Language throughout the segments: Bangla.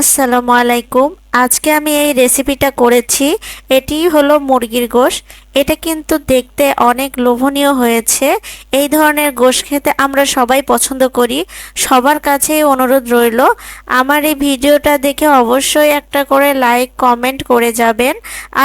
আসসালামু আলাইকুম। আজকে আমি এই রেসিপিটা করেছি। এটি হলো মুরগির গোশ। এটা কিন্তু দেখতে অনেক লোভনীয় হয়েছে। এই ধরনের গোশ খেতে আমরা সবাই পছন্দ করি। সবার কাছেই অনুরোধ রইল। আমার এই ভিডিওটা দেখে অবশ্যই একটা করে লাইক, কমেন্ট করে যাবেন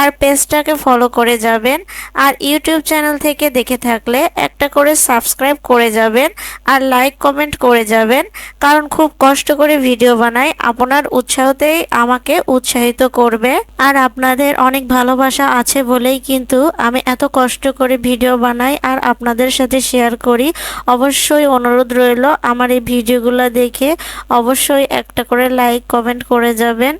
আর পেজটাকে ফলো করে যাবেন। আর ইউটিউব চ্যানেল থেকে দেখে থাকলে একটা করে সাবস্ক্রাইব করে যাবেন আর লাইক, কমেন্ট করে যাবেন। কারণ খুব কষ্ট করে ভিডিও বানাই, আপনার উৎসাহতেই আমাকে উৎসাহিত করবে। আর আপনাদের অনেক ভালোবাসা আছে বলেই কিন্তু আমি এত কষ্ট করে ভিডিও বানাই আর আপনাদের সাথে শেয়ার করি, অবশ্যই অনুরোধ রইল আমার এই ভিডিওগুলো দেখে অবশ্যই একটা করে লাইক কমেন্ট করে যাবেন।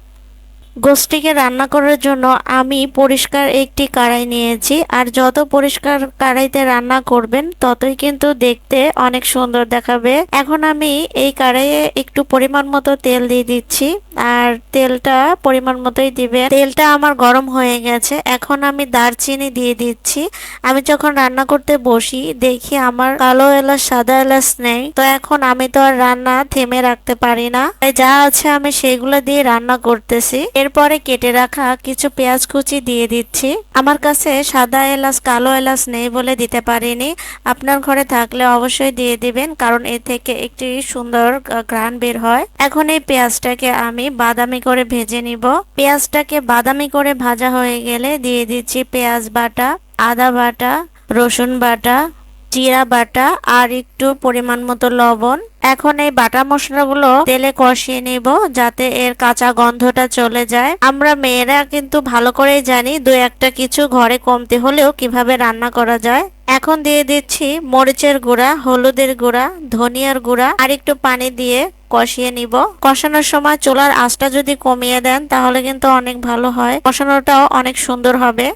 গোষ্ঠীকে রান্না করার জন্য আমি পরিষ্কার একটি কড়াই নিয়েছি। আর যত পরিষ্কার কড়াইতে রান্না করবেন, ততই কিন্তু দেখতে অনেক সুন্দর দেখাবে। এখন আমি এই কড়াইয়ে একটু পরিমাণ মতো তেল দিয়ে দিচ্ছি। আর তেলটা পরিমাণ মতোই দিবে তেলটা আমার গরম হয়ে গেছে। এখন আমি দারচিনি দিয়ে দিচ্ছি। আমি যখন রান্না করতে বসি, দেখি আমার কালো এলাচ, সাদা এলাচ নেই। তো এখন আমি তো আর রান্না থেমে রাখতে পারি না। যা আছে আমি সেগুলো দিয়ে রান্না করতেছি। এরপরে কেটে রাখা কিছু পেঁয়াজ কুচি দিয়ে দিচ্ছি। আমার কাছে সাদা এলাচ, কালো এলাচ নেই বলে দিতে পারিনি। আপনার ঘরে থাকলে অবশ্যই দিয়ে দিবেন, কারণ এ থেকে একটি সুন্দর ঘ্রাণ বের হয়। এখন এই পেঁয়াজটাকে আমি বাদামি করে ভেজে নিব। পেঁয়াজটাকে বাদামি করে ভাজা হয়ে গেলে দিয়ে দিচ্ছি পেঁয়াজ বাটা, আদা বাটা, রসুন বাটা জিরা বাটা আর একটু পরিমাণ মতো লবণ। এখন এই বাটা মশলাগুলো তেলে কষিয়ে নিব যাতে এর কাঁচা গন্ধটা চলে যায়। আমরা মেয়েরা কিন্তু ভালো করেই জানি দু একটা কিছু ঘরে কমতে হলেও কীভাবে রান্না করা যায়। এখন দিয়ে দিচ্ছি মরিচের গুঁড়া, হলুদের গুঁড়া, ধনিয়ার গুঁড়া আর একটু পানি দিয়ে কষিয়ে নিব। কষানোর সময় চুলার আঁচটা যদি কমিয়ে দেন তাহলে কিন্তু অনেক ভালো হয়। কষানোটাও অনেক সুন্দর হবে।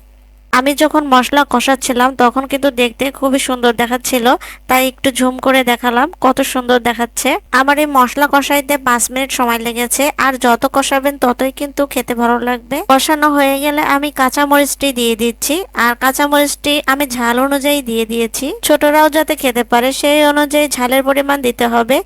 আমি যখন মশলা কষাচ্ছিলাম, তখন কিন্তু দেখতে খুবই সুন্দর দেখাচ্ছিল। তাই একটু ঝুম করে দেখালাম, কত সুন্দর দেখাচ্ছে। আমার এই মশলা কষাইতে পাঁচ মিনিট সময় লেগেছে, আর যত কষাবেন ততই কিন্তু খেতে ভালো লাগবে। কষানো হয়ে গেলে আমি কাঁচা মরিচটি দিয়ে দিচ্ছি, আর কাঁচা মরিচটি আমি ঝাল অনুযায়ী দিয়ে দিয়েছি। ছোটরাও যাতে খেতে পারে, সেই অনুযায়ী ঝালের পরিমাণ দিতে হবে।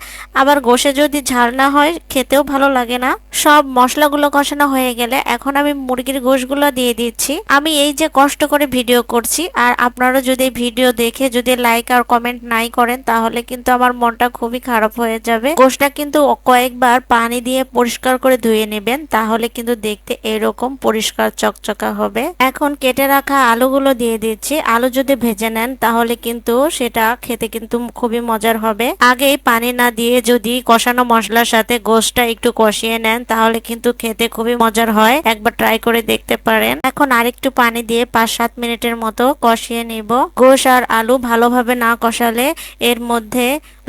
আবার গোষে যদি ঝাল না হয়, খেতেও ভালো লাগে না। সব মশলাগুলো কষানো হয়ে গেলে এখন আমি মুরগির গোশগুলো দিয়ে দিচ্ছি। আমি এই যে কষ্ট কষ্ট করে ভিডিও করছি। আর আপনারা যদি ভিডিও দেখে যদি লাইক আর কমেন্ট নাই করেন, তাহলে কিন্তু আমার মনটা খুবই খারাপ হয়ে যাবে। গোশটা কিন্তু কয়েকবার পানি দিয়ে পরিষ্কার করে ধুয়ে নেবেন, তাহলে কিন্তু দেখতে এরকম পরিষ্কার চকচকা হবে। এখন কেটে রাখা আলুগুলো দিয়ে দিচ্ছি। আলু যদি ভেজে নেন, তাহলে কিন্তু সেটা খেতে কিন্তু খুবই মজার হবে। আগেই পানি না দিয়ে যদি কষানো মশলার সাথে গোশটা একটু কষিয়ে নেন, তাহলে কিন্তু খেতে খুবই মজার হয়। একবার ট্রাই করে দেখতে পারেন। এখন আরেকটু পানি দিয়ে পাঁচ সাত মিনিটের মতো কষিয়ে নিব। গোশ আর আলু ভালোভাবে না কষালে এর মধ্যে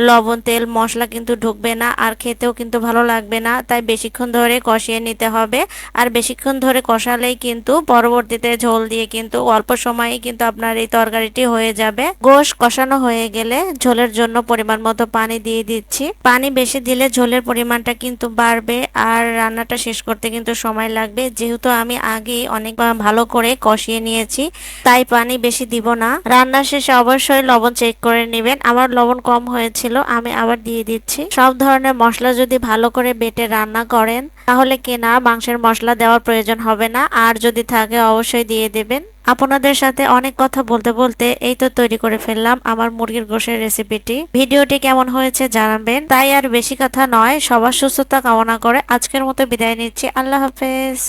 লবণ, তেল, মশলা কিন্তু ঢুকবে না আর খেতেও কিন্তু ভালো লাগবে না। তাই বেশিক্ষণ ধরে কষিয়ে নিতে হবে। আর বেশিক্ষণ ধরে কষালেই কিন্তু পরবর্তীতে ঝোল দিয়ে কিন্তু অল্প সময়ে কিন্তু আপনার এই তরকারিটি হয়ে যাবে। গোশ কষানো হয়ে গেলে ঝোলের জন্য পরিমাণ মতো পানি দিয়ে দিচ্ছি। পানি বেশি দিলে ঝোলের পরিমাণটা কিন্তু বাড়বে আর রান্নাটা শেষ করতে কিন্তু সময় লাগবে। যেহেতু আমি আগে অনেক ভালো করে কষিয়ে নিয়েছি, তাই পানি বেশি দিব না। রান্না শেষে অবশ্যই লবণ চেক করে নেবেন। আমার লবণ কম হয়েছিল, আমি আবার দিয়ে দিচ্ছি। সব ধরনের মশলা যদি ভালো করে বেটে রান্না করেন, তাহলে কেনা মাংসের মশলা দেওয়ার প্রয়োজন হবে না। আর যদি থাকে, অবশ্যই দিয়ে দেবেন। আপনাদের সাথে অনেক কথা বলতে বলতে এই তো তৈরি করে ফেললাম আমার মুরগির গোশের রেসিপিটি ভিডিওটি কেমন হয়েছে জানাবেন। তাই আর বেশি কথা নয়, সবার সুস্থতা কামনা করে আজকের মতো বিদায় নিচ্ছি। আল্লাহ হাফেজ।